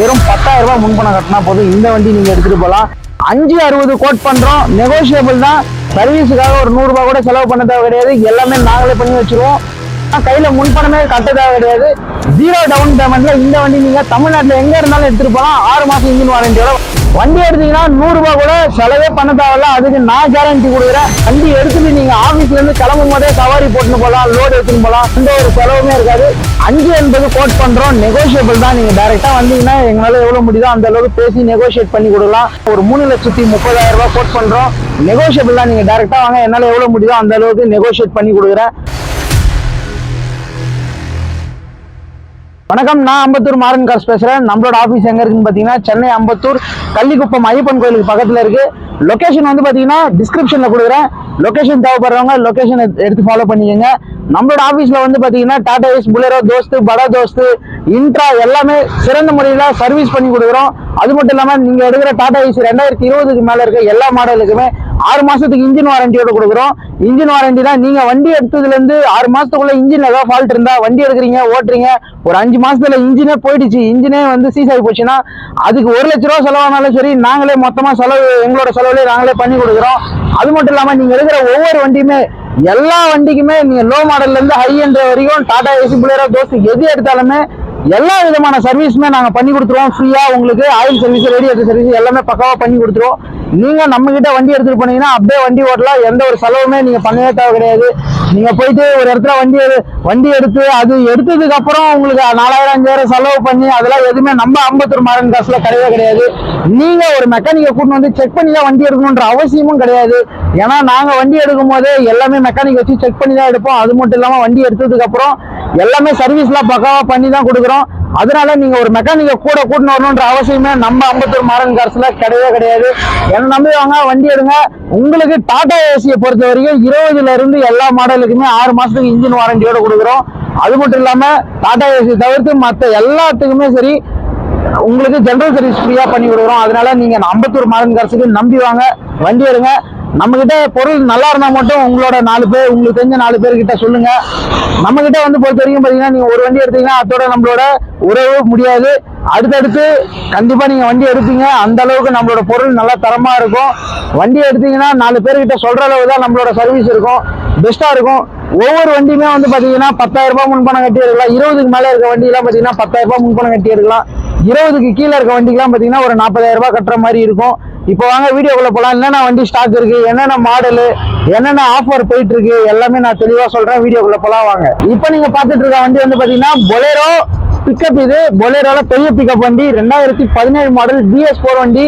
வெறும் பத்தாயிரம் ரூபாய் முன்பணம் கட்டினா போதும். இந்த வண்டி நீங்க எடுத்துட்டு போகலாம். அஞ்சு அறுபது கோட் பண்றோம். நெகோஷியபிள் தான். சர்வீஸுக்காக ஒரு நூறுரூபா கூட செலவு பண்ண தேவை கிடையாது. எல்லாமே நாங்களே பண்ணி வச்சிருவோம். கையில முன்பணமே கட்ட தேவை கிடையாது ஜீரோ டவுன் பேமெண்ட்ல இந்த வண்டி நீங்க தமிழ்நாட்டுல எங்க இருந்தாலும் எடுத்துட்டு போகலாம் ஆறு மாசம் இன்ஜின் வாரண்டியோட வண்டி எடுத்தீங்கன்னா நூறு ரூபாய் கூட செலவே பண்ண தேவையில்ல. அதுக்கு நான் கேரண்டி கொடுக்குறேன். வண்டி எடுத்துட்டு நீங்க ஆபீஸ்ல இருந்து கிளம்பும் போதே சவாரி போட்டுன்னு போகலாம் லோடு எடுத்துன்னு போகலாம். எந்த ஒரு செலவுமே இருக்காது. அஞ்சு என்பது கோட் பண்றோம். நெகோஷியபிள் தான். நீங்க டைரக்டா வந்தீங்கன்னா எங்களால எவ்வளவு முடியுதோ அந்த அளவுக்கு பேசி நெகோஷியேட் பண்ணி கொடுக்கலாம். ஒரு மூணு லட்சத்தி முப்பதாயிரம் ரூபாய் கோட் பண்றோம். நெகோஷியபிள் தான். நீங்க டைரக்டா வாங்க. என்னால எவ்வளவு முடியுதோ அந்த அளவுக்கு நெகோஷியேட் பண்ணி கொடுக்குறேன். வணக்கம் நான் அம்பத்தூர் மாறன் கார்ஸ் பேசுகிறேன் நம்மளோட ஆஃபீஸ் எங்கே இருக்குன்னு பார்த்தீங்கன்னா சென்னை அம்பத்தூர் கள்ளிக்குப்பம் ஐயப்பன் கோயிலுக்கு பக்கத்தில் இருக்குது லொக்கேஷன் வந்து பார்த்தீங்கன்னா டிஸ்கிரிப்ஷனில் கொடுக்குறேன். லொக்கேஷன் தேவைப்படுறவங்க லொக்கேஷன் எடுத்து ஃபாலோ பண்ணிக்கோங்க. நம்மளோட ஆஃபீஸில் வந்து பார்த்தீங்கன்னா டாடா ஏஸ் புலேரோ தோஸ்து படா தோஸ்து இன்ட்ரா எல்லாமே சிறந்த முறையில் சர்வீஸ் பண்ணி கொடுக்குறோம். அது மட்டும் இல்லாமல் நீங்கள் எடுக்கிற டாடா ஏஸ் ரெண்டாயிரத்தி இருபதுக்கு மேலே இருக்க எல்லா மாடலுக்குமே ஆறு மாசத்துக்கு இன்ஜின் வாரண்டியோட கொடுக்குறோம். இன்ஜின் வாரண்டி தான் நீங்க வண்டி எடுத்ததுல இருந்து ஆறு மாசத்துக்குள்ள இன்ஜின் ஏதாவது ஃபால்ட் இருந்தா வண்டி எடுக்கிறீங்க ஓட்டுறீங்க. ஒரு அஞ்சு மாசத்துல இன்ஜினே போயிடுச்சு இன்ஜினே வந்து சீஸ் ஆகி போச்சுன்னா அதுக்கு ஒரு லட்ச ரூபா செலவானாலும் சரி நாங்களே மொத்தமா செலவு எங்களோட செலவுல நாங்களே பண்ணி கொடுக்குறோம். அது மட்டும் இல்லாம நீங்க எடுக்கிற ஒவ்வொரு வண்டியுமே எல்லா வண்டிக்குமே நீங்க லோ மாடல்ல இருந்து ஹை என்ற வரைக்கும் டாடா ஏசி புலேரோ தோஸ்து எது எடுத்தாலுமே எல்லா விதமான சர்வீஸுமே நாங்கள் பண்ணி கொடுத்துருவோம். ஃப்ரீயாக உங்களுக்கு ஆயில் சர்வீஸ் ரேடியேட்டர் சர்வீஸ் எல்லாமே பக்காவாக பண்ணி கொடுத்துருவோம். நீங்கள் நம்மக்கிட்ட வண்டி எடுத்துகிட்டு போனீங்கன்னா அப்படியே வண்டி ஓட்டலாம். எந்த ஒரு செலவுமே நீங்கள் பண்ணவே தேவை கிடையாது. நீங்கள் போயிட்டு ஒரு இடத்துல வண்டி எடு- வண்டி எடுத்து அது எடுத்ததுக்கப்புறம் உங்களுக்கு நாலாயிரம் அஞ்சாயிரம் செலவு பண்ணி அதெல்லாம் எதுவுமே நம்ம ஐம்பத்தொரு மாரன் காசில் கிடையவே கிடையாது. நீங்கள் ஒரு மெக்கானிக்கை கூட்டின்னு வந்து செக் பண்ணி தான் வண்டி எடுக்கணுன்ற அவசியமும் கிடையாது. ஏன்னா நாங்கள் வண்டி எடுக்கும் போதே எல்லாமே மெக்கானிக் வச்சு செக் பண்ணி தான் எடுப்போம். அது மட்டும் இல்லாமல் வண்டி எடுத்ததுக்கப்புறம் எல்லாமே சர்வீஸ்லாம் பக்காவாக பண்ணி தான் கொடுக்குறோம். அதனால நீங்கள் ஒரு மெக்கானிக்கை கூட கூட்டின்னு வரணுன்ற அவசியமே நம்ம அம்பத்தூர் மாறன் கார்ஸில் கிடையவே கிடையாது. என்ன நம்பி வாங்க வண்டி எடுங்க. உங்களுக்கு டாடா ஏசியை பொறுத்த வரைக்கும் இருபதுலேருந்து எல்லா மாடலுக்குமே ஆறு மாதத்துக்கு இன்ஜின் வாரண்டியோட கொடுக்குறோம். அது மட்டும் இல்லாமல் டாடா ஏசி தவிர்த்து மற்ற எல்லாத்துக்குமே சரி உங்களுக்கு ஜென்ரல் சர்வீஸ் ஃப்ரீயாக பண்ணி கொடுக்குறோம். அதனால நீங்கள் அம்பத்தூர் மாடர்ன் கார்ஸுக்கு நம்பி வாங்க வண்டி எடுங்க. நம்மக்கிட்ட பொருள் நல்லா இருந்தால் மட்டும் உங்களோட நாலு பேர் உங்களுக்கு தெரிஞ்ச நாலு பேர்கிட்ட சொல்லுங்க. நம்ம வந்து பொறுத்த வரைக்கும் பார்த்தீங்கன்னா நீங்கள் ஒரு வண்டி எடுத்தீங்கன்னா அதோட நம்மளோட உறவு முடியாது. அடுத்தடுத்து கண்டிப்பாக நீங்கள் வண்டி எடுப்பீங்க. அந்த அளவுக்கு நம்மளோட பொருள் நல்லா தரமாக இருக்கும். வண்டி எடுத்தீங்கன்னா நாலு பேர்கிட்ட சொல்கிற அளவு தான் நம்மளோட சர்வீஸ் இருக்கும். பெஸ்ட்டாக இருக்கும். ஒவ்வொரு வண்டியுமே வந்து பார்த்தீங்கன்னா பத்தாயிரம் ரூபாய் முன்பணம் கட்டி எடுக்கலாம். இருபதுக்கு மேலே இருக்க வண்டியெல்லாம் பார்த்தீங்கன்னா பாத்தீங்கன்னா பத்தாயிரம் ரூபாய் முன்பணம் கட்டி எடுக்கலாம். இருபதுக்கு கீழே இருக்க வண்டிக்கெல்லாம் பார்த்தீங்கன்னா ஒரு நாற்பதாயிரம் ரூபாய் கட்டுற மாதிரி இருக்கும். இப்போ வாங்க வீடியோக்குள்ள போலாம். என்னென்ன வண்டி ஸ்டாக் இருக்கு என்னென்ன மாடலு என்னென்ன ஆஃபர் போயிட்டு இருக்கு எல்லாமே நான் தெளிவா சொல்றேன். வீடியோக்குள்ள போலாம் வாங்க. இப்போ நீங்க பார்த்துட்டு இருக்க வண்டி வந்து பாத்தீங்கன்னா பொலேரோ பிக்கப் இது பொலேரோல பெரிய பிக்கப் வண்டி ரெண்டாயிரத்தி பதினேழு மாடல் பிஎஸ் ஃபோர் வண்டி.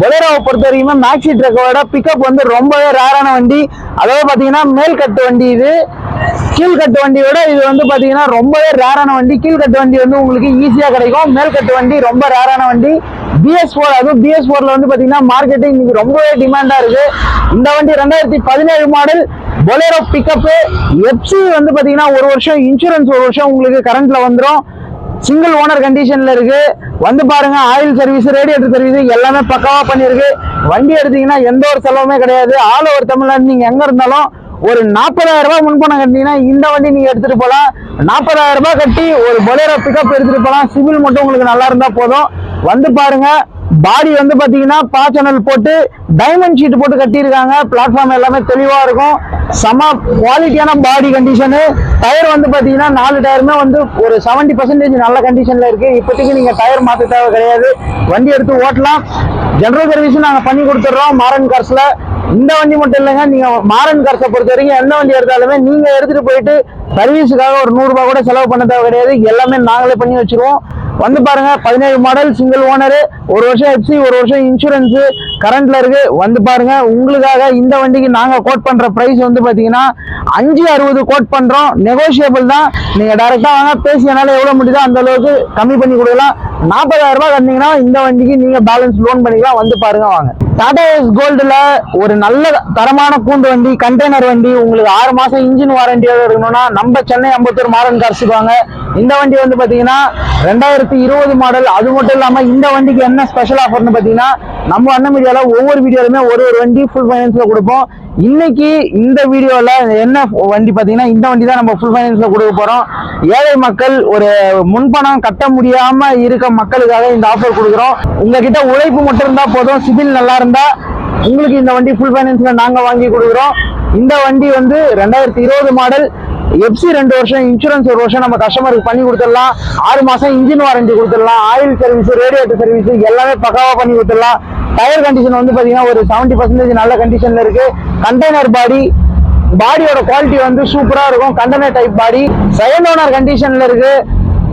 பொலேரோவை பொறுத்த வரைக்குமே மேக்ஸி ட்ரக்கோட பிக்கப் வந்து ரொம்பவே ரேரான வண்டி. அதாவது பார்த்தீங்கன்னா மேல் கட்டு வண்டி இது. கீழ்கட்டு வண்டியோட இது வந்து பார்த்தீங்கன்னா ரொம்பவே ரேரான வண்டி. கீழ்கட்டு வண்டி வந்து உங்களுக்கு ஈஸியாக கிடைக்கும். மேல்கட்டு வண்டி ரொம்ப ரேரான வண்டி. பிஎஸ் ஃபோர் அதுவும் பிஎஸ் ஃபோரில் வந்து பார்த்தீங்கன்னா மார்க்கெட்டு இன்னைக்கு ரொம்பவே டிமாண்டாக இருக்குது இந்த வண்டி ரெண்டாயிரத்தி பதினேழு மாடல் பொலேரோ பிக்கப்பு எஃப்சி வந்து பார்த்தீங்கன்னா ஒரு வருஷம் இன்சூரன்ஸ் ஒரு வருஷம் உங்களுக்கு கரண்ட்டில் வந்துடும் சிங்கிள் ஓனர் கண்டிஷன்ல இருக்கு. வந்து பாருங்க ஆயில் சர்வீஸ் ரேடியேட்டர் சர்வீஸ் எல்லாமே பக்காவா பண்ணிருக்கு வண்டி எடுத்தீங்கன்னா எந்த ஒரு செலவுமே கிடையாது. ஆல் ஓவர் தமிழ்நாடு நீங்க எங்க இருந்தாலும் ஒரு நாற்பதாயிரம் ரூபாய் முன்பணம் கட்டினீங்கன்னா இந்த வண்டி நீங்க எடுத்துட்டு போகலாம். நாற்பதாயிரம் ரூபாய் கட்டி ஒரு பொலேரோ பிக்கப் எடுத்துட்டு போகலாம். சிவில் மட்டும் உங்களுக்கு நல்லா இருந்தா போதும். வந்து பாருங்க பாடி வந்து பாத்தீங்கன்னா பாச்சனல் போட்டு டைமண்ட் ஷீட் போட்டு கட்டியிருக்காங்க. பிளாட்ஃபார்ம் எல்லாமே தெளிவா இருக்கும். செம குவாலிட்டியான பாடி கண்டிஷனு டயர் வந்து பாத்தீங்கன்னா நாலு டயருமே வந்து ஒரு 70% பர்சன்டேஜ் நல்ல கண்டிஷன்ல இருக்கு. இப்போதைக்கு நீங்க டயர் மாற்ற தேவை கிடையாது. வண்டி எடுத்து ஓட்டலாம். ஜென்ரல் சர்வீஸும் நாங்க பண்ணி கொடுத்துட்றோம். மாரன் கார்ஸ்ல இந்த வண்டி மட்டும் இல்லைங்க. நீங்க மாரன் கார்ஸை பொறுத்த வரைக்கும் எந்த வண்டி எடுத்தாலுமே நீங்க எடுத்துட்டு போயிட்டு சர்வீஸுக்காக ஒரு நூறுரூபா கூட செலவு பண்ண தேவை கிடையாது. எல்லாமே நாங்களே பண்ணி வச்சிருவோம். வந்து பாருங்க பதினேழு மாடல் சிங்கிள் ஓனர் ஒரு வருஷம் எஃப்சி ஒரு வருஷம் இன்சூரன்ஸ் கரண்ட்ல இருக்கு. வந்து பாருங்க உங்களுக்காக இந்த வண்டிக்கு நாங்க கோட் பண்ற பிரைஸ் வந்து பாத்தீங்கன்னா அஞ்சு அறுபது கோட் பண்றோம். நெகோஷியபிள் தான். நீங்க டைரக்டா வாங்க பேசியனால எவ்வளவு முடியுதோ அந்த அளவுக்கு கம்மி பண்ணி கொடுக்கலாம். நாற்பதாயிரம் ரூபாய் தந்தீங்கன்னா இந்த வண்டிக்கு நீங்க பேலன்ஸ் லோன் பண்ணிக்கலாம். வந்து பாருங்க வாங்க. டாடா எஸ் கோல்டுல ஒரு நல்ல தரமான கூண்டு வண்டி கண்டெய்னர் வண்டி உங்களுக்கு ஆறு மாசம் இன்ஜின் வாரண்டியாக இருக்கணும்னா நம்ம சென்னை அம்பத்தூர் மாடல் கார்ஸுக்கு வாங்க. இந்த வண்டி வந்து பாத்தீங்கன்னா ரெண்டாயிரத்தி இருபது மாடல் அது மட்டும் இல்லாம இந்த வண்டிக்கு என்ன ஸ்பெஷல் ஆஃபர்னு பாத்தீங்கன்னா நம்ம அண்ணன் மீடியால ஒவ்வொரு வீடியோலுமே ஒரு ஒரு வண்டி ஃபுல் ஃபைனான்ஸ்ல கொடுப்போம். இன்னைக்கு இந்த வீடியோவில் என்ன வண்டி பார்த்தீங்கன்னா இந்த வண்டி தான் நம்ம ஃபுல் ஃபைனான்ஸில் கொடுக்க போகிறோம் ஏழை மக்கள் ஒரு முன்பணம் கட்ட முடியாமல் இருக்க மக்களுக்காக இந்த ஆஃபர் கொடுக்குறோம். உங்ககிட்ட உழைப்பு மட்டும் இருந்தால் போதும் சிபில் நல்லா இருந்தால் உங்களுக்கு இந்த வண்டி ஃபுல் ஃபைனான்ஸில் நாங்கள் வாங்கி கொடுக்குறோம். இந்த வண்டி வந்து ரெண்டாயிரத்தி இருபது மாடல் எஃப்சி ரெண்டு வருஷம் இன்சூரன்ஸ் ஒரு வருஷம் நம்ம கஸ்டமருக்கு பண்ணி கொடுத்துடலாம். ஆறு மாதம் இன்ஜின் வாரண்டி கொடுத்துடலாம். ஆயில் சர்வீஸ் ரேடியேட்டர் சர்வீஸ் எல்லாமே பக்காவாக பண்ணி கொடுத்துடலாம். டயர் கண்டிஷன் வந்து பார்த்தீங்கன்னா ஒரு செவன்டி பர்சன்டேஜ் நல்ல கண்டிஷன்ல இருக்கு. கண்டெய்னர் பாடி பாடியோட குவாலிட்டி வந்து சூப்பராக இருக்கும். Container type body second owner கண்டிஷன்ல இருக்கு.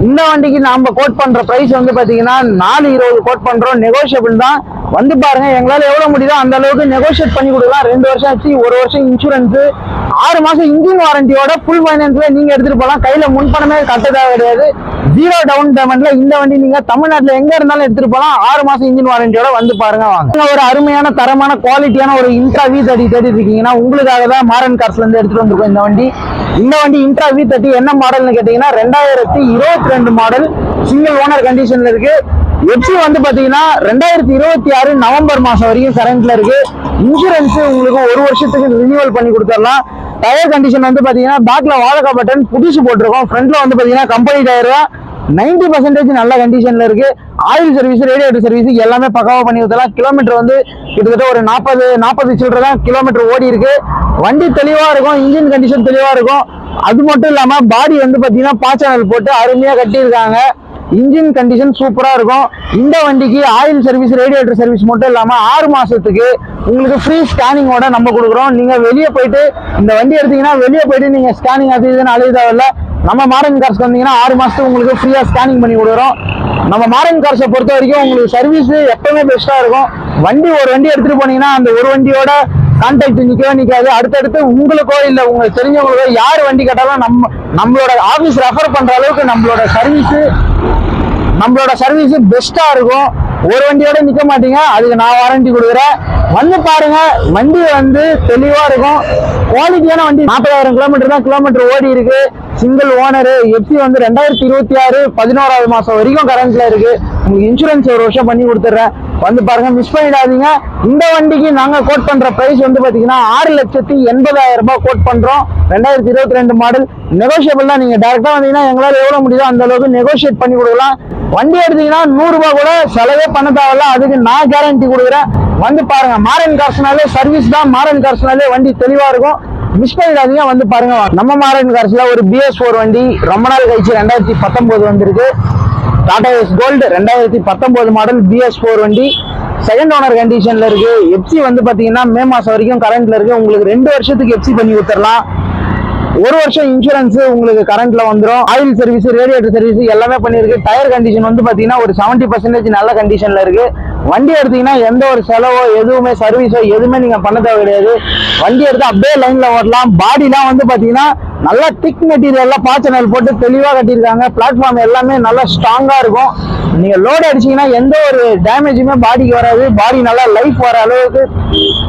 இந்த வண்டிக்கு நாம கோட் பண்ற பிரைஸ் வந்து பாத்தீங்கன்னா நாலு இருபது கோட் பண்றோம். நெகோஷியபிள் தான். வந்து பாருங்க எங்களால எவ்வளவு முடியுதோ அந்த அளவுக்கு நெகோஷியேட் பண்ணி கொடுக்கலாம். ரெண்டு வருஷம் ஆச்சு ஒரு வருஷம் இன்சூரன்ஸ் ஆறு மாசம் இன்ஜின் வாரண்டியோட ஃபுல் ஃபைனான்ஸ்ல நீங்க எடுத்துட்டு போலாம் கையில முன்பணமே கட்டதாக கிடையாது. ஜீரோ டவுன் பேமெண்ட்ல இந்த வண்டி நீங்க தமிழ்நாட்டுல எங்க இருந்தாலும் எடுத்துட்டு போலாம் ஆறு மாசம் இன்ஜின் வாரண்டியோட வந்து பாருங்க வாங்க. ஒரு அருமையான தரமான குவாலிட்டியான ஒரு இன்ட்ரா வி தேர்ட்டி தேடி இருக்கீங்கன்னா உங்களுக்காக தான் மாரன் கார்ஸ்ல இருந்து எடுத்துட்டு வந்திருக்கோம் இந்த வண்டி. இந்த வண்டி இன்ட்ரா வி தேர்ட்டி என்ன மாடல்னு கேட்டீங்கன்னா ரெண்டாயிரத்தி இருபத்தி ரெண்டு மாடல் சிங்கிள் ஓனர் கண்டிஷன்ல இருக்கு. எப்சி வந்து பாத்தீங்கன்னா ரெண்டாயிரத்தி இருபத்தி ஆறு நவம்பர் மாசம் வரைக்கும் கரண்ட்ல இருக்கு. இன்சூரன்ஸ் உங்களுக்கு ஒரு வருஷத்துக்கு ரினியூவல் பண்ணி கொடுத்துடலாம். டயர் கண்டிஷன் வந்து பாத்தீங்கன்னா பேக்ல வாழக்கா பட்டன் புதுசு போட்டிருக்கோம். ஃப்ரண்ட்ல வந்து பாத்தீங்கன்னா கம்பெனி டயர் தான் நைன்டி பர்சன்டேஜ் நல்ல கண்டிஷன்ல இருக்கு. ஆயில் சர்வீஸ் ரேடியேட்டர் சர்வீஸ் எல்லாமே பக்காவாக பண்ணி கொடுத்தலாம் கிலோமீட்டர் வந்து கிட்டத்தட்ட ஒரு நாற்பது நாற்பது சில்லற தான் கிலோமீட்டர் ஓடி இருக்கு. வண்டி தெளிவாக இருக்கும் இன்ஜின் கண்டிஷன் தெளிவாக இருக்கும். அது மட்டும் இல்லாமல் பாடி வந்து பார்த்தீங்கன்னா பாச்சானல் போட்டு அருமையாக கட்டியிருக்காங்க. இன்ஜின் கண்டிஷன் சூப்பராக இருக்கும். இந்த வண்டிக்கு ஆயில் சர்வீஸ் ரேடியேட்டர் சர்வீஸ் மட்டும் இல்லாமல் ஆறு மாதத்துக்கு உங்களுக்கு ஃப்ரீ ஸ்கேனிங்கோட நம்ம கொடுக்குறோம். நீங்கள் வெளியே போயிட்டு இந்த வண்டி எடுத்தீங்கன்னா வெளியே போயிட்டு நீங்கள் ஸ்கேனிங் அது இதுன்னு அழுது தேவையில்ல. நம்ம மாரன் கார்ஸ் வந்தீங்கன்னா ஆறு மாதத்துக்கு உங்களுக்கு ஃப்ரீயாக ஸ்கேனிங் பண்ணி கொடுக்குறோம். நம்ம மாரன் கார்ஸை பொறுத்த வரைக்கும் உங்களுக்கு சர்வீஸ் எப்பவுமே பெஸ்ட்டாக இருக்கும். வண்டி ஒரு வண்டி எடுத்துகிட்டு போனீங்கன்னா அந்த ஒரு வண்டியோட கான்டாக்ட் நிற்கவே நிற்காது அடுத்தடுத்து உங்களுக்கோ இல்லை உங்களுக்கு தெரிஞ்சவங்களுக்கோ யார் வண்டி கேட்டாலும் நம்ம நம்மளோட ஆஃபீஸ் ரெஃபர் பண்ற அளவுக்கு நம்மளோட சர்வீஸு நம்மளோட சர்வீஸ் பெஸ்டா இருக்கும். ஒரு வண்டியோட நிக்க மாட்டீங்க அதுக்கு நான் வாரண்டி கொடுக்குறேன். வந்து பாருங்க வண்டி வந்து தெளிவா இருக்கும். குவாலிட்டியான வண்டி நாற்பதாயிரம் கிலோமீட்டர் தான் கிலோமீட்டர் ஓடி இருக்கு. சிங்கிள் ஓனரு எஃப்சி வந்து ரெண்டாயிரத்தி இருபத்தி ஆறு பதினோராவது மாசம் வரைக்கும் கரண்ட்ல இருக்கு. உங்களுக்கு இன்சூரன்ஸ் ஒரு வருஷம் பண்ணி கொடுத்துட்றேன். வந்து பாருங்க மிஸ் பண்ணிடாதீங்க. இந்த வண்டிக்கு நாங்க கோட் பண்ற பிரைஸ் வந்து பாத்தீங்கன்னா ஆறு லட்சத்தி எண்பதாயிரம் ரூபாய் கோட் பண்றோம். ரெண்டாயிரத்தி இருபத்தி ரெண்டு மாடல் நெகோஷியபிள் தான் நீங்க. டேரக்டா வந்தீங்கன்னா எங்களால எவ்வளவு முடியுதோ அந்த அளவுக்கு நெகோஷியேட் பண்ணி கொடுக்கலாம். வண்டி எடுத்தீங்கன்னா நூறு ரூபாய் கூட செலவே பண்ண தேவையில்ல. அதுக்கு நான் கேரண்டி கொடுக்குறேன். வந்து பாருங்க மாரன் கார்ஸ்னாலே சர்வீஸ் தான். மாரன் கார்ஸ்னாலே வண்டி தெளிவா இருக்கும். மிஸ் பண்ணிடாதீங்க. வந்து பாருங்க நம்ம மாரன் கார்ஸ்ல ஒரு பிஎஸ் ஃபோர் வண்டி ரொம்ப நாள் கழிச்சு ரெண்டாயிரத்தி பத்தொன்பது வந்திருக்கு. டாடா எஸ் கோல்டு ரெண்டாயிரத்தி பத்தொம்போது மாடல் பிஎஸ் ஃபோர் வண்டி. செகண்ட் ஓனர் கண்டிஷனில் இருக்கு. எப்சி வந்து பார்த்தீங்கன்னா மே மாசம் வரைக்கும் கரண்ட்ல இருக்கு. உங்களுக்கு ரெண்டு வருஷத்துக்கு எப்சி பண்ணி கொடுத்துடலாம். ஒரு வருஷம் இன்சூரன்ஸ் உங்களுக்கு கரண்ட்ல வந்துடும் ஆயில் சர்வீஸ் ரேடியேட்டர் சர்வீஸ் எல்லாமே பண்ணிருக்கு டயர் கண்டிஷன் வந்து பாத்தீங்கன்னா ஒரு செவன்டி பர்சன்டேஜ் நல்ல கண்டிஷன்ல இருக்கு. வண்டி எடுத்தீங்கன்னா எந்த ஒரு செலவோ எதுவுமே சர்வீஸோ எதுவுமே நீங்க பண்ண தேவை கிடையாது. வண்டி எடுத்து அப்படியே லைன்ல ஓட்டலாம். பாடிலாம் வந்து பாத்தீங்கன்னா நல்லா திக் மெட்டீரியல்ல பாச்சனல் போட்டு தெளிவா கட்டியிருக்காங்க. பிளாட்ஃபார்ம் எல்லாமே நல்லா ஸ்ட்ராங்கா இருக்கும். நீங்க லோடு அடிச்சீங்கன்னா எந்த ஒரு டேமேஜுமே பாடிக்கு வராது. பாடி நல்லா லைஃப் வர அளவுக்கு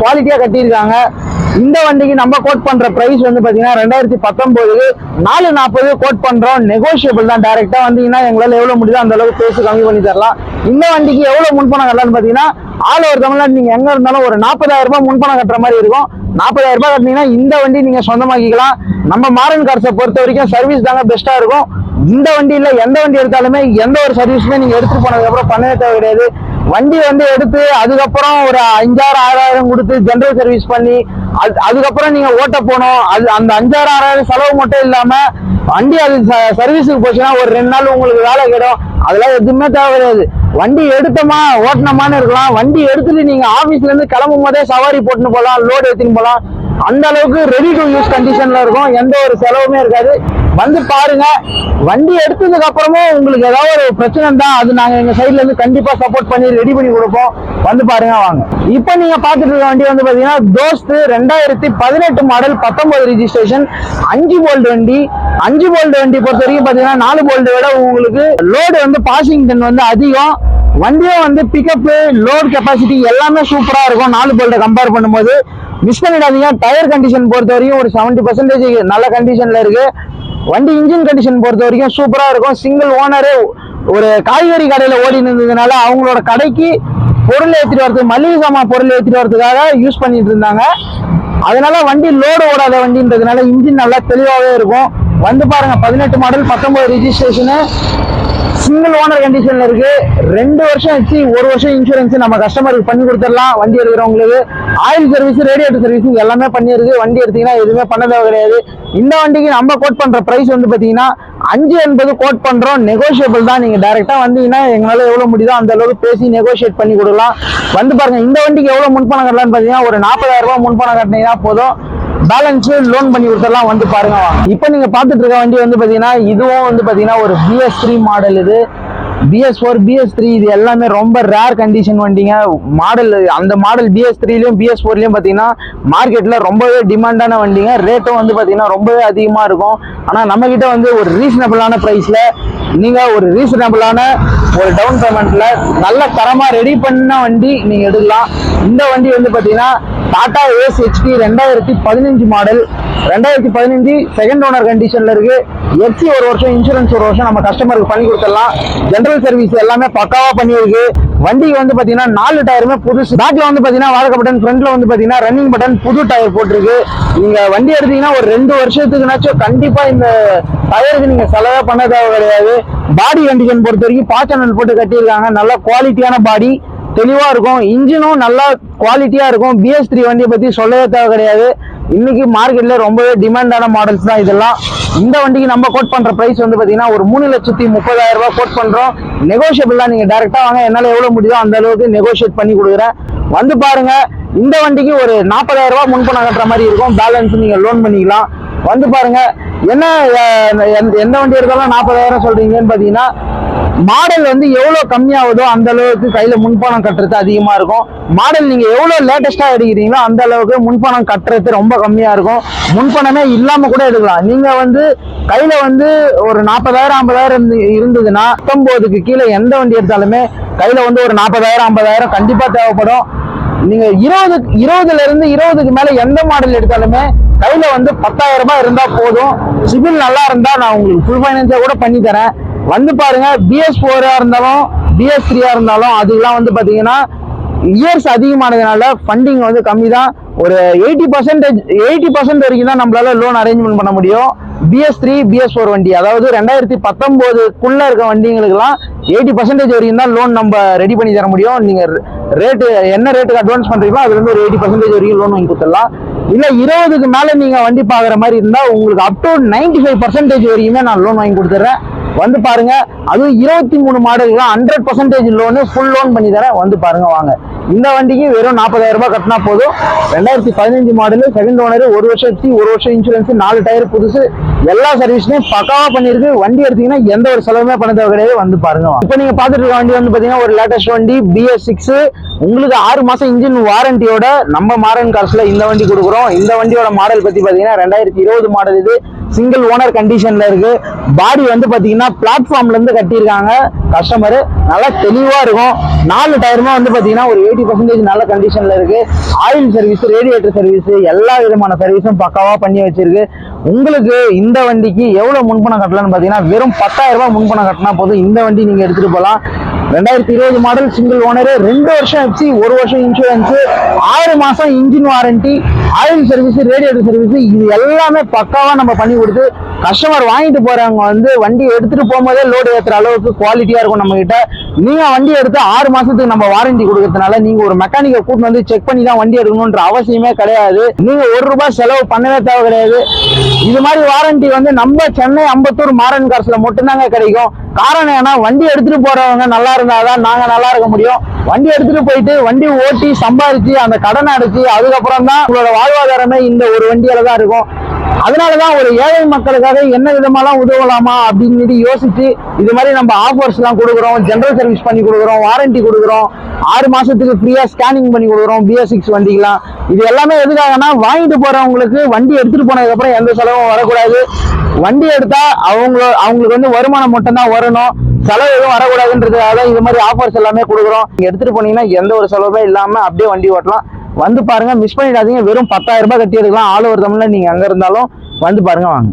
குவாலிட்டியா கட்டியிருக்காங்க. இந்த வண்டிக்கு நம்ம கோட் பண்ற பிரைஸ் வந்து பாத்தீங்கன்னா ரெண்டாயிரத்தி பத்தொன்பதுக்கு நாலு நாற்பது கோட் பண்றோம். நெகோஷியபிள் தான். டைரக்டா வந்தீங்கன்னா எங்களால எவ்வளவு முடியுதோ அந்த அளவுக்கு பேசி கம்மி பண்ணி தரலாம். இந்த வண்டிக்கு எவ்வளவு முன்பணம் கட்டலாம்னு பாத்தீங்கன்னா ஆல் ஓவர் தமிழ்நாடு நீங்க எங்க இருந்தாலும் ஒரு நாற்பதாயிரம் ரூபாய் முன்பணம் கட்டுற மாதிரி இருக்கும். நாற்பதாயிரம் ரூபாய் கட்டினீங்கன்னா இந்த வண்டி நீங்க சொந்தமாக்கிக்கலாம். நம்ம மாரன் கார்ஸை பொறுத்த வரைக்கும் சர்வீஸ் தாங்க பெஸ்டா இருக்கும். இந்த வண்டியில எந்த வண்டி எடுத்தாலுமே எந்த ஒரு சர்வீஸுமே நீங்க எடுத்துட்டு போனதுக்கு அப்புறம் பண்ணவே தேவை கிடையாது வண்டி வந்து எடுத்து அதுக்கப்புறம் ஒரு அஞ்சாயிரம் ஆறாயிரம் கொடுத்து ஜென்ரல் சர்வீஸ் பண்ணி அது அதுக்கப்புறம் நீங்க ஓட்ட போகணும் அது அந்த அஞ்சாயிரம் ஆறாயிரம் செலவு மட்டும் இல்லாம வண்டி அது சர்வீஸுக்கு போச்சுன்னா ஒரு ரெண்டு நாள் உங்களுக்கு வேலை கிடும். அதெல்லாம் எதுவுமே தேவை கிடையாது. வண்டி எடுத்தோமா ஓட்டினோமான்னு இருக்கலாம். வண்டி எடுத்துட்டு நீங்க ஆபீஸ்ல இருந்து கிளம்பும் போதே சவாரி போட்டுன்னு போகலாம் லோடு எடுத்துன்னு போகலாம். அந்த அளவுக்கு ரெடி டு யூஸ் கண்டிஷன்ல இருக்கும். எந்த ஒரு செலவுமே இருக்காது. வந்து பாருங்க. வண்டி எடுத்ததுக்கு அப்புறமும் உங்களுக்கு ஏதாவது ஒரு பிரச்சனை தான் அது நாங்க எங்க சைட்ல இருந்து கண்டிப்பா சப்போர்ட் பண்ணி ரெடி பண்ணி கொடுப்போம். வந்து பாருங்க வாங்க. இப்போ நீங்க பாத்துட்டு இருக்க வண்டி வந்து பாத்தீங்கன்னா தோஸ்த் ரெண்டாயிரத்தி பதினெட்டு மாடல் பத்தொன்பது ரிஜிஸ்ட்ரேஷன் அஞ்சு போல்டு வண்டி. அஞ்சு போல்டு வண்டி பொறுத்த வரைக்கும் பாத்தீங்கன்னா நாலு போல்டு விட உங்களுக்கு லோடு வந்து பாசிங் டன் வந்து அதிகம். வண்டியும் வந்து பிக்கப்பு லோட் கெப்பாசிட்டி எல்லாமே சூப்பரா இருக்கும். நாலு போல்ட்டை கம்பேர் பண்ணும்போது மிஸ் பண்ணிடாதீங்க. டயர் கண்டிஷன் பொறுத்த வரைக்கும் ஒரு செவன்ட்டி பர்சன்டேஜ் நல்ல கண்டிஷனில் இருக்கு. வண்டி இன்ஜின் கண்டிஷன் பொறுத்த வரைக்கும் சூப்பராக இருக்கும். சிங்கிள் ஓனரே ஒரு காய்கறி கடையில் ஓடி இருந்ததுனால அவங்களோட கடைக்கு பொருள் ஏற்றிட்டு வரதுக்கு மளிகை சாமான் பொருள் ஏற்றிட்டு வரதுக்காக யூஸ் பண்ணிட்டு இருந்தாங்க. அதனால வண்டி லோடு ஓடாத வண்டின்றதுனால இன்ஜின் நல்லா தெளிவாகவே இருக்கும். வந்து பாருங்க பதினெட்டு மாடல் பத்தொன்பது ரிஜிஸ்ட்ரேஷனு சிங்கிள் ஓனர் கண்டிஷன்ல இருக்கு. ரெண்டு வருஷம் ஆச்சு ஒரு வருஷம் இன்சூரன்ஸ் நம்ம கஸ்டமருக்கு பண்ணி கொடுத்துடலாம். வண்டி எடுக்கிறவங்களுக்கு ஆயில் சர்வீஸ் ரேடியேட்டர் சர்வீஸ் எல்லாமே பண்ணியிருக்கு. வண்டி எடுத்தீங்கன்னா எதுவுமே பண்ண கிடையாது. இந்த வண்டிக்கு நம்ம கோட் பண்ற பிரைஸ் வந்து பாத்தீங்கன்னா அஞ்சு என்பது கோட் பண்றோம். நெகோஷியபிள் தான். நீங்க டைரக்டா வந்தீங்கன்னா எங்களால எவ்வளவு முடியுதோ அந்த அளவுக்கு பேசி நெகோஷியேட் பண்ணி கொடுக்கலாம். வந்து பாருங்க இந்த வண்டிக்கு எவ்வளவு முன்பணம் கட்டலாம்னு பாத்தீங்கன்னா ஒரு நாற்பதாயிரம் ரூபாய் முன்பணம் கட்டினீங்கன்னா போதும். பேலன்ஸ் லோன் பண்ணி கொடுத்தலாம் வந்து பாருங்க. இப்போ நீங்க பார்த்துட்டு இருக்க வண்டி வந்து பாத்தீங்கன்னா இதுவும் வந்து பாத்தீங்கன்னா ஒரு பிஎஸ் த்ரீ மாடல் இது. பிஎஸ் ஃபோர் பிஎஸ் த்ரீ இது எல்லாமே ரொம்ப ரேர் கண்டிஷன் வண்டிங்க. மாடல் அந்த மாடல் பிஎஸ் த்ரீலையும் பிஎஸ் ஃபோர்லையும் பார்த்தீங்கன்னா மார்க்கெட்டில் ரொம்பவே டிமாண்டான வண்டிங்க. ரேட்டும் வந்து பார்த்தீங்கன்னா ரொம்பவே அதிகமாக இருக்கும். ஆனால் நம்மக்கிட்ட வந்து ஒரு ரீசனபிளான ப்ரைஸில் நீங்கள் ஒரு ரீசனபிளான ஒரு டவுன் பேமெண்ட்டில் நல்ல தரமாக ரெடி பண்ண வண்டி நீங்கள் எடுக்கலாம். இந்த வண்டி வந்து பார்த்தீங்கன்னா டாடா ஏஸ் ஹெச்டி ரெண்டாயிரத்தி பதினஞ்சு மாடல் ரெண்டாயிரத்தி பதினஞ்சு செகண்ட் ஓனர் கண்டிஷன்ல இருக்கு. எஃப்சி ஒரு வருஷம் இன்சூரன்ஸ் ஒரு வருஷம் நம்ம கஸ்டமருக்கு பண்ணி கொடுத்துடலாம். ஜென்ரல் சர்வீஸ் எல்லாமே பக்காவா பண்ணியிருக்கு. வண்டிக்கு வந்து பாத்தீங்கன்னா நாலு டயருமே புதுசு. பேக்ல வந்து பாத்தீங்கன்னா வாழக்க பட்டன் ஃப்ரண்ட்ல வந்து பாத்தீங்கன்னா ரன்னிங் பட்டன் புது டயர் போட்டிருக்கு. நீங்க வண்டி எடுத்தீங்கன்னா ஒரு ரெண்டு வருஷத்துக்குனாச்சும் கண்டிப்பா இந்த டயருக்கு நீங்க செலவே பண்ண தேவை கிடையாது. பாடி கண்டிஷன் பொறுத்த வரைக்கும் பாச்சனல் போட்டு கட்டியிருக்காங்க. நல்ல குவாலிட்டியான பாடி தெளிவாக இருக்கும். இன்ஜினும் நல்லா குவாலிட்டியாக இருக்கும். பிஎஸ் த்ரீ வண்டியை பற்றி சொல்லவே தேவை கிடையாது. இன்னைக்கு மார்க்கெட்டில் ரொம்பவே டிமாண்டான மாடல்ஸ் தான் இதெல்லாம். இந்த வண்டிக்கு நம்ம கோட் பண்ணுற ப்ரைஸ் வந்து பார்த்தீங்கன்னா ஒரு மூணு லட்சத்தி முப்பதாயிரம் ரூபா கோட் பண்ணுறோம் நெகோஷியபிளாக நீங்கள் டேரெக்டாக வாங்க. என்னால் எவ்வளோ முடியுதோ அந்த அளவுக்கு நெகோஷியேட் பண்ணி கொடுக்குறேன். வந்து பாருங்க. இந்த வண்டிக்கு ஒரு நாற்பதாயிரம் ரூபா முன்பணம் கட்டுற மாதிரி இருக்கும். பேலன்ஸ் நீங்கள் லோன் பண்ணிக்கலாம். வந்து பாருங்க. என்ன எந்த- எந்த வண்டி எடுத்தாலும் நாற்பதாயிரம் சொல்றீங்கன்னு பார்த்தீங்கன்னா மாடல் வந்து எவ்வளோ கம்மியாகுதோ அந்த அளவுக்கு கையில் முன்பணம் கட்டுறது அதிகமாக இருக்கும். மாடல் நீங்கள் எவ்வளோ லேட்டஸ்ட்டாக எடுக்கிறீங்களோ அந்த அளவுக்கு முன்பணம் கட்டுறது ரொம்ப கம்மியாக இருக்கும். முன்பணமே இல்லாமல் கூட எடுக்கலாம். நீங்கள் வந்து கையில் வந்து ஒரு நாற்பதாயிரம் ஐம்பதாயிரம் இருந்து இருந்ததுன்னா பத்தொம்போதுக்கு கீழே எந்த வண்டி எடுத்தாலுமே கையில் வந்து ஒரு நாற்பதாயிரம் ஐம்பதாயிரம் கண்டிப்பாக தேவைப்படும். நீங்க இருபது இருபதுல இருந்து இருபதுக்கு மேல எந்த மாடல் எடுத்தாலுமே கையில வந்து பத்தாயிரம் ரூபாய் இருந்தா போதும். சிபில் நல்லா இருந்தா நான் உங்களுக்கு ஃபுல் ஃபைனான்ஸா கூட பண்ணி தரேன் வந்து பாருங்க பிஎஸ் ஃபோரா இருந்தாலும் பிஎஸ் த்ரீயா இருந்தாலும் அதுக்கெல்லாம் வந்து பாத்தீங்கன்னா இயர்ஸ் அதிகமானதுனால ஃபண்டிங் வந்து கம்மி தான் ஒரு எயிட்டி பர்சன்டேஜ் எயிட்டி பர்சன்ட் வரைக்கும் தான் நம்மளால லோன் அரேஞ்ச்மெண்ட் பண்ண முடியும். பிஎஸ் த்ரீ பிஎஸ் ஃபோர் வண்டி. அதாவது ரெண்டாயிரத்தி பத்தொம்போதுக்குள்ளே இருக்க வண்டிங்களுக்குலாம் எயிட்டி பர்சன்டேஜ் வரைக்கும் தான் லோன் நம்ம ரெடி பண்ணி தர முடியும். நீங்கள் ரேட்டு என்ன ரேட்டுக்கு அட்வான்ஸ் பண்ணுறீங்களோ அதுலேருந்து ஒரு எயிட்டி பர்சன்டேஜ் வரைக்கும் லோன் வாங்கி கொடுத்துடலாம். இல்லை இருபதுக்கு மேலே நீங்கள் வண்டி பார்க்குற மாதிரி இருந்தால் உங்களுக்கு up to ninety five percentage வரைக்குமே நான் லோன் வாங்கி கொடுத்துட்றேன் வந்து பாருங்க அதுவும் இருபத்தி மூணு மாடல்லாம் hundred percentage loan full loan பண்ணி தரேன் வந்து பாருங்க வாங்க. இந்த வண்டிக்கு வெறும் நாற்பதாயிரம் ரூபாய் கட்டினா போதும். ரெண்டாயிரத்தி பதினஞ்சு மாடலு செகண்ட் ஓனர் ஒரு வருஷத்துக்கு ஒரு வருஷம் இன்சூரன்ஸ் நாலு டயர் புதுசு எல்லா சர்வீஸுமே பக்காவா பண்ணிருக்கு. வண்டி எடுத்தீங்கன்னா எந்த ஒரு செலவுமே பண்ண தேவை கிடையாது வந்து பாருங்க இப்போ நீங்க பாத்துட்டு இருக்க வண்டி வந்து பாத்தீங்கன்னா ஒரு லேட்டஸ்ட் வண்டி பிஎஸ் சிக்ஸ் உங்களுக்கு ஆறு மாசம் இன்ஜின் வாரண்டியோட நம்ம மாரன் காசுல இந்த வண்டி கொடுக்குறோம். இந்த வண்டியோட மாடல் பத்தி பாத்தீங்கன்னா ரெண்டாயிரத்தி இருபது மாடல் இது. சிங்கிள் ஓனர் கண்டிஷன்ல இருக்கு. பாடி வந்து பாத்தீங்கன்னா பிளாட்ஃபார்ம்ல இருந்து கட்டியிருக்காங்க. கஸ்டமரு நல்லா தெளிவா இருக்கும். நாலு டயருமே வந்து பாத்தீங்கன்னா ஒரு எயிட்டி பர்சன்டேஜ் நல்ல கண்டிஷன்ல இருக்கு. ஆயில் சர்வீஸ் ரேடியேட்டர் சர்வீஸ் எல்லா விதமான சர்வீஸும் பக்காவா பண்ணி வச்சிருக்கு. உங்களுக்கு இந்த வண்டிக்கு எவ்வளவு முன்பணம் கட்டலாம்னு பாத்தீங்கன்னா வெறும் பத்தாயிரம் ரூபாய் முன்பணம் கட்டினா போதும். இந்த வண்டி நீங்க எடுத்துட்டு போகலாம் ரெண்டாயிரத்தி இருபது மாடல் சிங்கிள் ஓனர் ரெண்டு வருஷம் எஃப்சி ஒரு வருஷம் இன்சூரன்ஸ் ஆறு மாசம் engine warranty oil service radiator service இது எல்லாமே பக்காவா நம்ம பண்ணி கொடுத்து கஸ்டமர் வாங்கிட்டு போறவங்க வந்து வண்டி எடுத்துட்டு போகும்போதே லோடு ஏற்றுற அளவுக்கு குவாலிட்டியா இருக்கும் நம்ம கிட்ட நீங்க வண்டி எடுத்து ஆறு மாசத்துக்கு நம்ம வாரண்டி கொடுக்கறதுனால நீங்க ஒரு மெக்கானிக்கை கூட்டு வந்து செக் பண்ணி தான் வண்டி எடுக்கணும்ன்ற அவசியமே கிடையாது. நீங்க ஒரு ரூபாய் செலவு பண்ணவே தேவை கிடையாது. இது மாதிரி வாரண்டி வந்து நம்ம சென்னை அம்பத்தூர் மாறன் காசுல மட்டும்தாங்க கிடைக்கும். காரணம் ஏன்னா வண்டி எடுத்துட்டு போறவங்க நல்லா இருந்தாதான் நாங்க நல்லா இருக்க முடியும். வண்டி எடுத்துட்டு போயிட்டு வண்டி ஓட்டி சம்பாதிச்சு அந்த கடனை அடைச்சு அதுக்கப்புறம் தான் உங்களோட வாழ்வாதாரமே இந்த ஒரு வண்டியில தான் இருக்கும். அதனாலதான் ஒரு ஏழை மக்களுக்காக என்ன விதமாலாம் உதவலாமா அப்படின்னு யோசித்து யோசிச்சு இது மாதிரி நம்ம ஆஃபர்ஸ் எல்லாம் கொடுக்குறோம் ஜென்ரல் சர்வீஸ் பண்ணி கொடுக்குறோம் வாரண்டி கொடுக்குறோம் ஆறு மாசத்துக்கு ஃப்ரீயா ஸ்கேனிங் பண்ணி கொடுக்குறோம் பிஎஸ் சிக்ஸ் வண்டிக்கெல்லாம். இது எல்லாமே எதுக்காகனா வாங்கிட்டு போறவங்களுக்கு வண்டி எடுத்துட்டு போனதுக்கு அப்புறம் எந்த செலவும் வரக்கூடாது. வண்டி எடுத்தா அவங்கள அவங்களுக்கு வந்து வருமானம் மட்டும்தான் வரணும். செலவு எதுவும் வரக்கூடாதுன்றதுக்காக தான் இது மாதிரி ஆஃபர்ஸ் எல்லாமே கொடுக்குறோம். நீங்க எடுத்துட்டு போனீங்கன்னா எந்த ஒரு செலவுமே இல்லாம அப்படியே வண்டி ஓட்டலாம். வந்து பாருங்க மிஸ் பண்ணிடாதீங்க. வெறும் பத்தாயிரம் ரூபாய் கட்டி எடுக்கலாம் ஆல் ஓவர் தமிழ்ல நீங்க அங்க இருந்தாலும் வந்து பாருங்க வாங்க.